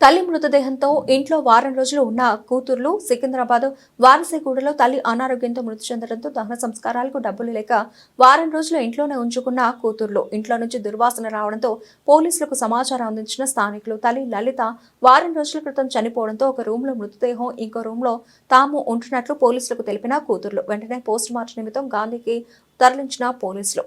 తల్లి మృతదేహంతో ఇంట్లో వారం రోజులు ఉన్న కూతుర్లు సికింద్రాబాద్ వారసిగూడలో తల్లి అనారోగ్యంతో మృతి చెందడంతో దహన సంస్కారాలకు డబ్బులు లేక వారం రోజులు ఇంట్లోనే ఉంచుకున్న కూతుర్లు. ఇంట్లో నుంచి దుర్వాసన రావడంతో పోలీసులకు సమాచారం అందించిన స్థానికులు తల్లి లలిత వారం రోజుల క్రితం చనిపోవడంతో ఒక రూమ్లో మృతదేహం ఇంకో రూమ్లో తాము ఉంటున్నట్లు పోలీసులకు తెలిపిన కూతుర్లు. వెంటనే పోస్ట్ మార్టం నిమిత్తం గాంధీకి తరలించిన పోలీసులు.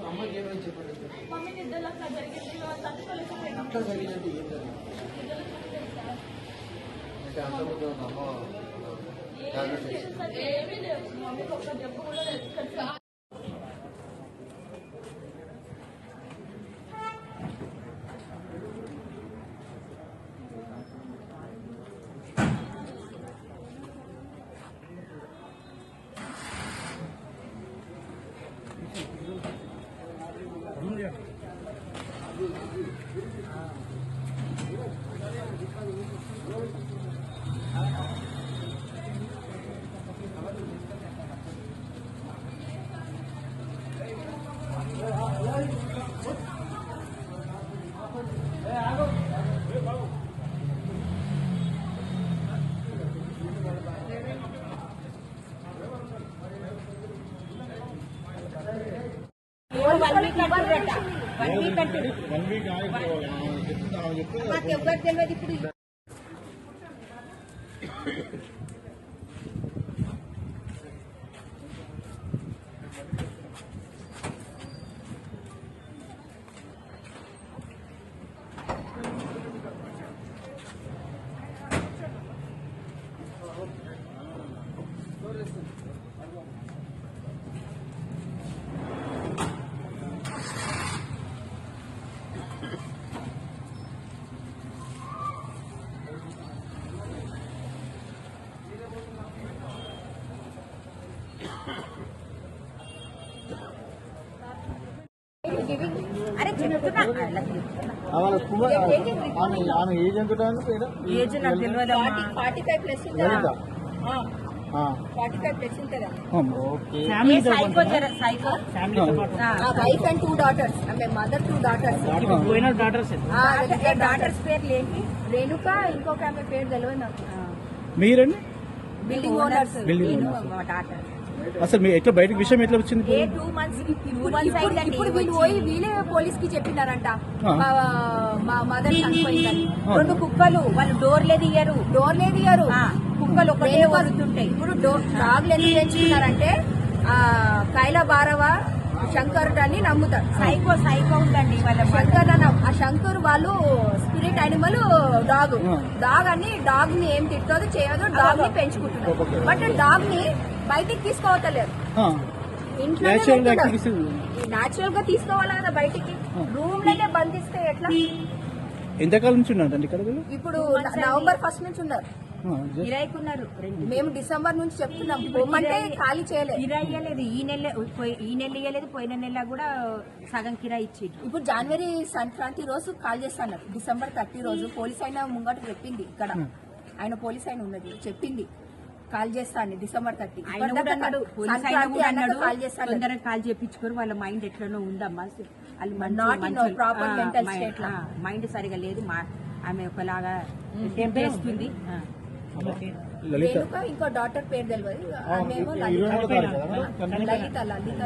వన్ వీక్ అంటున్నారట వన్ వీక్ అంటున్నారు మాకు ఎవ్వరు తెలియదు ఇప్పుడు ఆమె ఏజ్ ఎంత పేరు ఏజ్ నాకు తెలియదు forty five plus Lalitha forty five plus ఉంటుందా? ఓకే. సైకో జర psycho? Wife and two daughters ఆమె మదర్ టూ డాటర్స్ పోయిన డాటర్స్ డాటర్స్ పేర్లు ఏంటి? రేణుక ఇంకొక ఆమె పేరు తెలియదు నాకు. మీరండి? బిల్డింగ్ ఓనర్స్ Building డాటర్ అసలు మీ ఎట్లా బయటకు విషయం ఎట్లా వచ్చింది? ఏ ఇప్పుడు? టూ మంత్స్ టూ ఇప్పుడు- మంత్స్ ఇప్పుడు- అయిందండి. ఇప్పుడు వీళ్ళు వచ్చి. పోయి వీళ్ళే పోలీస్కి చెప్పినారంట. మా మా మదర్ చనిపోయిందని. రెండు కుక్కలు వాళ్ళు డోర్లే తీయరు. డోర్ లేదు ఇయ్యరు ఆ, కుక్కలు ఒకటే వరుతుంటాయి. ఇప్పుడు డోర్ డాగ్లు ఎందుకు పెంచుకున్నారంటే ఆ కైల భారవ శంకరుడు అని నమ్ముతారు. సైకో సైకో ఉందండి వాళ్ళ శంకర్ అన్న ఆ శంకర్ వాళ్ళు స్పిరిట్ యానిమల్ డాగ్. డాగ్ అని డాగ్ని ఏం తిట్టదు చేయదు డాగ్ని పెంచుకుంటున్నారు. బట్ డాగ్ని బయటికి తీసుకోవట్లేదు. నేచురల్ నాచురల్గా తీసుకోవాలి కదా బయటికి? రూమ్లోనే బంధిస్తే ఎట్లా? ఎంతకాలం నుంచి ఉన్నారండి ఇక్కడ? ఇప్పుడు నవంబర్ ఫస్ట్ నుంచి ఉన్నారు. రెండు. మేము డిసెంబర్ నుంచి చెప్తున్నాం. పొమ్మంటే ఖాళీ చేయలేదు. కిరాయి ఇయ్యలేదు ఈ నెల పోయి- ఈ నెల ఇయ్యలేదు. పోయిన నెల కూడా సగం కిరాయి ఇచ్చిండ్రు. ఇప్పుడు జనవరి సంక్రాంతి రోజు కాల్ చేస్తాను డిసెంబర్ థర్టీ రోజు. పోలీస్ అయిన ముంగట చెప్పింది ఇక్కడ. ఆయన పోలీస్ అయిన ఉన్నది. చెప్పింది. కాల్ చేస్తాను డిసెంబర్ థర్టీ. కాల్ చేస్తాను తొందరగా కాల్ చేపించుకోరు వాళ్ళ మైండ్ ఎట్లనో ఉందమ్మా. వాళ్ళు లో. మైండ్ సరిగా లేదు మా ఆమె ఒకలాగా లలిత. వెనుక ఇంకో డాటర్ పేరు తెలియదు? లలిత. లలిత